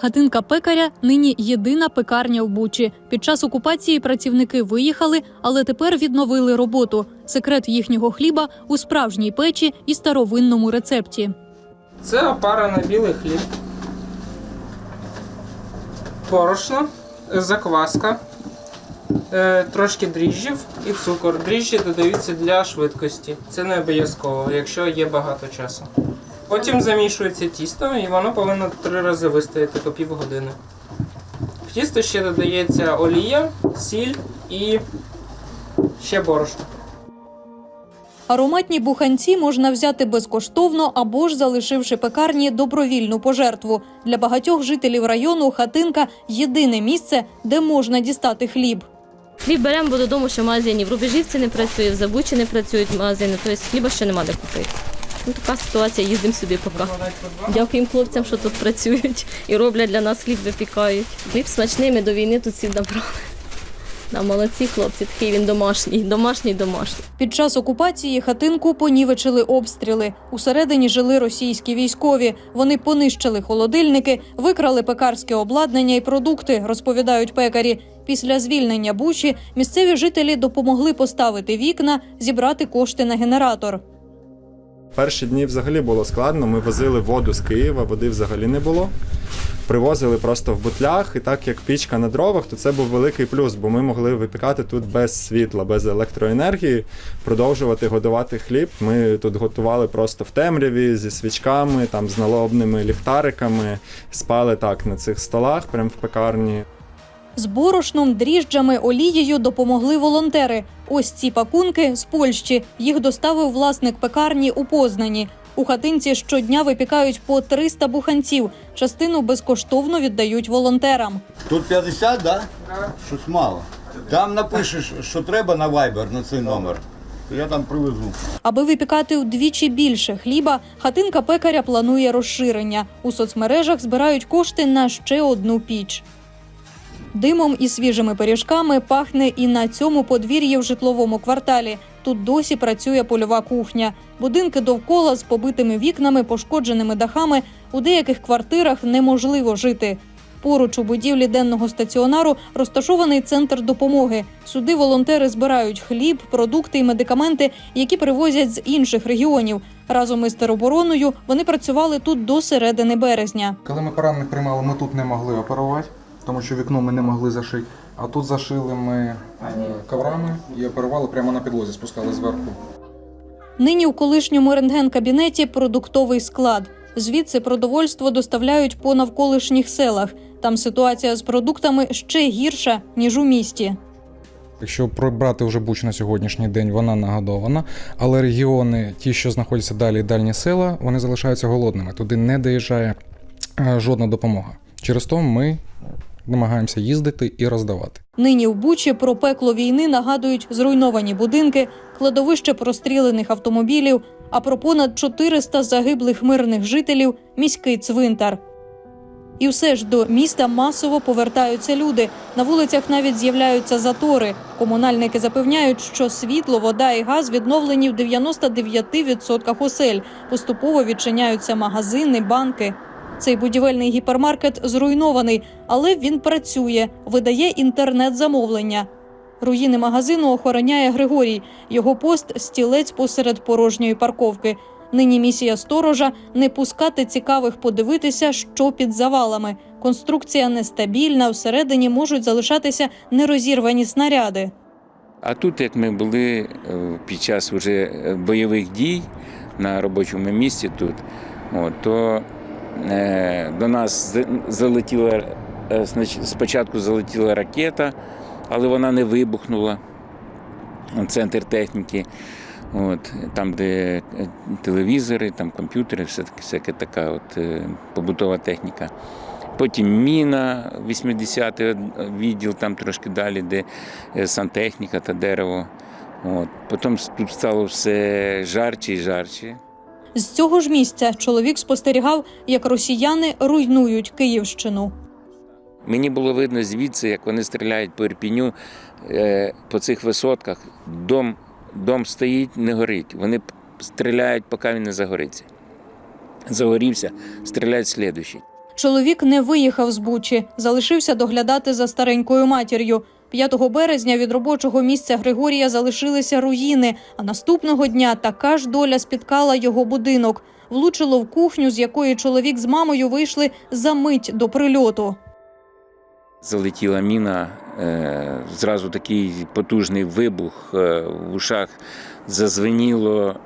Хатинка пекаря нині єдина пекарня в Бучі. Під час окупації працівники виїхали, але тепер відновили роботу. Секрет їхнього хліба у справжній печі і старовинному рецепті. Це опара на білий хліб. Борошно, закваска, е, трошки дріжджів і цукор. Дріжджі додаються для швидкості. Це не обов'язково, якщо є багато часу. Потім замішується тісто і воно повинно три рази вистояти по півгодини. В тісто ще додається олія, сіль і ще борошно. Ароматні буханці можна взяти безкоштовно або ж залишивши пекарні добровільну пожертву. Для багатьох жителів району хатинка єдине місце, де можна дістати хліб. Хліб беремо, бо додому ще в магазині в Рубежівці не працює, в Забучі не працюють магазини, тобто хліба ще нема де купити. Ну, така ситуація, їздимо сюди поки. Дякуємо хлопцям, що тут працюють і роблять для нас хліб, випікають. Хліб смачний, ми до війни тут всі набрали. Да, молодці хлопці, такий він домашній, домашній, домашній. Під час окупації хатинку понівечили обстріли. Усередині жили російські військові. Вони понищили холодильники, викрали пекарське обладнання і продукти, розповідають пекарі. Після звільнення Бучі місцеві жителі допомогли поставити вікна, зібрати кошти на генератор. Перші дні взагалі було складно. Ми возили воду з Києва, води взагалі не було. Привозили просто в бутлях, і так як пічка на дровах, то це був великий плюс, бо ми могли випікати тут без світла, без електроенергії, продовжувати годувати хліб. Ми тут готували просто в темряві зі свічками, там з налобними ліхтариками, спали так на цих столах, прямо в пекарні. З борошном, дріжджами, олією допомогли волонтери. Ось ці пакунки з Польщі. Їх доставив власник пекарні у Познані. У хатинці щодня випікають по 300 буханців. Частину безкоштовно віддають волонтерам. Тут 50, да? Щось мало. Там напишеш, що треба на Viber, на цей номер. то Я там привезу. Аби випікати вдвічі більше хліба, хатинка пекаря планує розширення. У соцмережах збирають кошти на ще одну піч. Димом і свіжими пиріжками пахне і на цьому подвір'ї в житловому кварталі. Тут досі працює польова кухня. Будинки довкола з побитими вікнами, пошкодженими дахами. У деяких квартирах неможливо жити. Поруч у будівлі денного стаціонару розташований центр допомоги. Сюди волонтери збирають хліб, продукти і медикаменти, які привозять з інших регіонів. Разом із теробороною вони працювали тут до середини березня. Коли ми поранених приймали, ми тут не могли оперувати, тому що вікно ми не могли зашити. А тут зашили ми е, коврами і оперували прямо на підлозі, спускали зверху. Нині у колишньому рентген-кабінеті продуктовий склад. Звідси продовольство доставляють по навколишніх селах. Там ситуація з продуктами ще гірша ніж у місті. Якщо брати вже Буч на сьогоднішній день, вона нагодована, але регіони, ті, що знаходяться далі, дальні села, вони залишаються голодними. Туди не доїжджає е, жодна допомога. Через то ми намагаємося їздити і роздавати. Нині в Бучі про пекло війни нагадують зруйновані будинки, кладовище прострілених автомобілів, а про понад 400 загиблих мирних жителів міський цвинтар. І все ж до міста масово повертаються люди. На вулицях навіть з'являються затори. Комунальники запевняють, що світло, вода і газ відновлені в 99% осель. Поступово відчиняються магазини, банки. Цей будівельний гіпермаркет зруйнований, але він працює, видає інтернет-замовлення. Руїни магазину охороняє Григорій. Його пост стілець посеред порожньої парковки. Нині місія сторожа не пускати цікавих подивитися, що під завалами. Конструкція нестабільна, всередині можуть залишатися нерозірвані снаряди. А тут, як ми були е, під час уже е, бойових дій на робочому місці тут, то до нас залетіла е, спочатку залетіла ракета, але вона не вибухнула. Центр техніки, от, там, де е, телевізори, там комп'ютери, все всяка така от, е, побутова техніка. Потім міна, 80-й відділ, там трошки далі, де е, сантехніка та дерево. От. Потім тут стало все жарче і жарче. З цього ж місця чоловік спостерігав, як росіяни руйнують Київщину. Мені було видно звідси, як вони стріляють по Ірпіню е, по цих висотках. Дом, дом стоїть, не горить. Вони стріляють, поки він не загориться. Загорівся, стріляють слідуючий. Чоловік не виїхав з Бучі, залишився доглядати за старенькою матір'ю. 5 березня від робочого місця Григорія залишилися руїни, а наступного дня така ж доля спіткала його будинок. Влучило в кухню, з якої чоловік з мамою вийшли за мить до прильоту. Залетіла міна, е, зразу такий потужний вибух е, в ушах зазвеніло,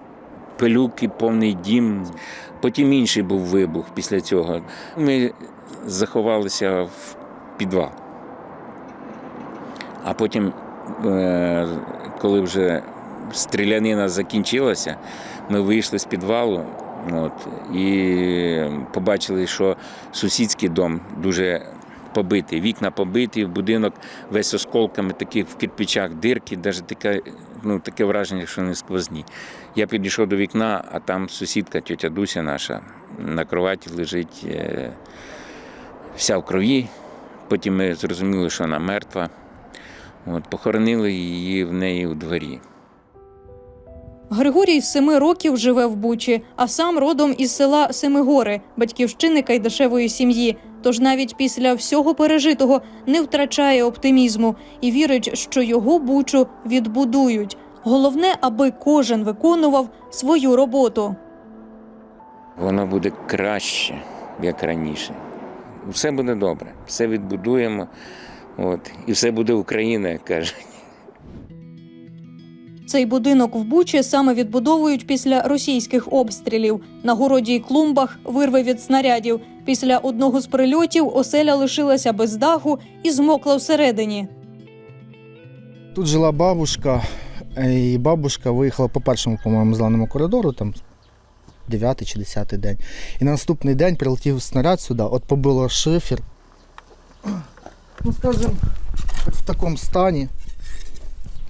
пилюки, повний дім. Потім інший був вибух після цього. Ми заховалися в підвал. А потім, е, коли вже стрілянина закінчилася, ми вийшли з підвалу от, і побачили, що сусідський дом дуже побитий. Вікна побиті, будинок весь осколками, таких в кирпичах дирки, навіть таке, ну, таке враження, що не сквозні. Я підійшов до вікна, а там сусідка, тетя Дуся наша, на кроваті лежить е, вся в крові. Потім ми зрозуміли, що вона мертва. От, похоронили її в неї у дворі. Григорій з семи років живе в Бучі, а сам родом із села Семигори, батьківщини Кайдашевої сім'ї. Тож навіть після всього пережитого не втрачає оптимізму і вірить, що його бучу відбудують. Головне, аби кожен виконував свою роботу. Воно буде краще, як раніше. Все буде добре, все відбудуємо. От, і все буде Україна, як кажуть. Цей будинок в Бучі саме відбудовують після російських обстрілів. На городі й клумбах вирви від снарядів. Після одного з прильотів оселя лишилася без даху і змокла всередині. Тут жила бабушка, і бабушка виїхала по першому, по-моєму, зеленому коридору, там 9 чи 10 день. І на наступний день прилетів снаряд сюди, от побило шифер. Ну, скажімо, от в такому стані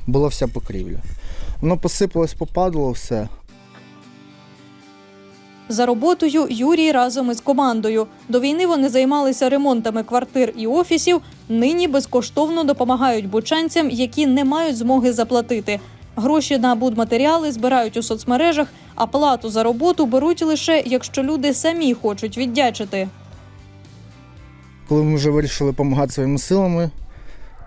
була вся покрівля. Воно посипалось, попадало все. За роботою Юрій разом із командою. До війни вони займалися ремонтами квартир і офісів. Нині безкоштовно допомагають бучанцям, які не мають змоги заплатити. Гроші на будматеріали збирають у соцмережах, а плату за роботу беруть лише якщо люди самі хочуть віддячити. Коли ми вже вирішили допомагати своїми силами,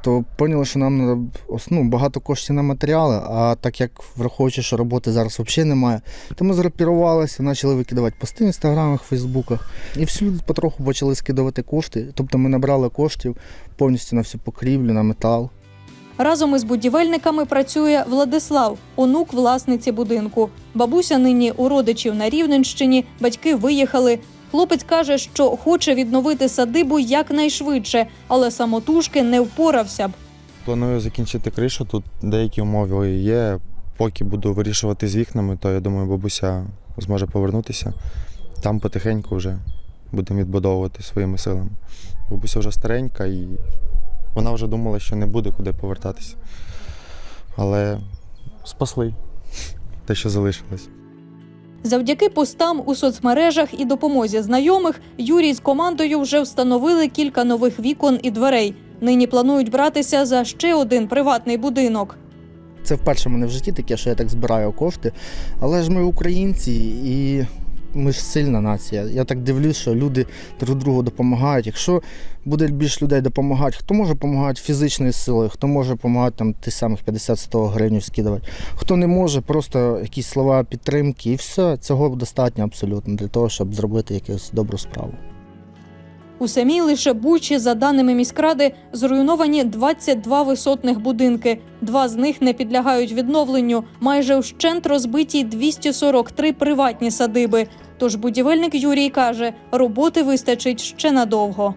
то поняли, що нам треба ну, багато коштів на матеріали, а так як враховуючи, що роботи зараз взагалі немає, то ми згрупірувалися, почали викидувати пости в інстаграмах, фейсбуках. І всі люди потроху почали скидувати кошти. Тобто ми набрали коштів повністю на всю покрівлю, на метал. Разом із будівельниками працює Владислав, онук власниці будинку. Бабуся нині у родичів на Рівненщині, батьки виїхали. Хлопець каже, що хоче відновити садибу якнайшвидше, але самотужки не впорався б. Планую закінчити кришу. Тут деякі умови є. Поки буду вирішувати з вікнами, то я думаю, бабуся зможе повернутися. Там потихеньку вже будемо відбудовувати своїми силами. Бабуся вже старенька і вона вже думала, що не буде куди повертатися. Але спасли те, що залишилось. Завдяки постам у соцмережах і допомозі знайомих Юрій з командою вже встановили кілька нових вікон і дверей. Нині планують братися за ще один приватний будинок. Це вперше мене в житті таке, що я так збираю кошти. Але ж ми українці і ми ж сильна нація. Я так дивлюсь, що люди друг другу допомагають. Якщо буде більше людей допомагати, хто може допомагати фізичною силою, хто може допомагати там тих самих 50-100 гривень скидувати, хто не може, просто якісь слова підтримки, і все, цього достатньо абсолютно для того, щоб зробити якусь добру справу. У самій лише Бучі, за даними міськради, зруйновані 22 висотних будинки. Два з них не підлягають відновленню. Майже вщент розбиті 243 приватні садиби. Тож будівельник Юрій каже, роботи вистачить ще надовго.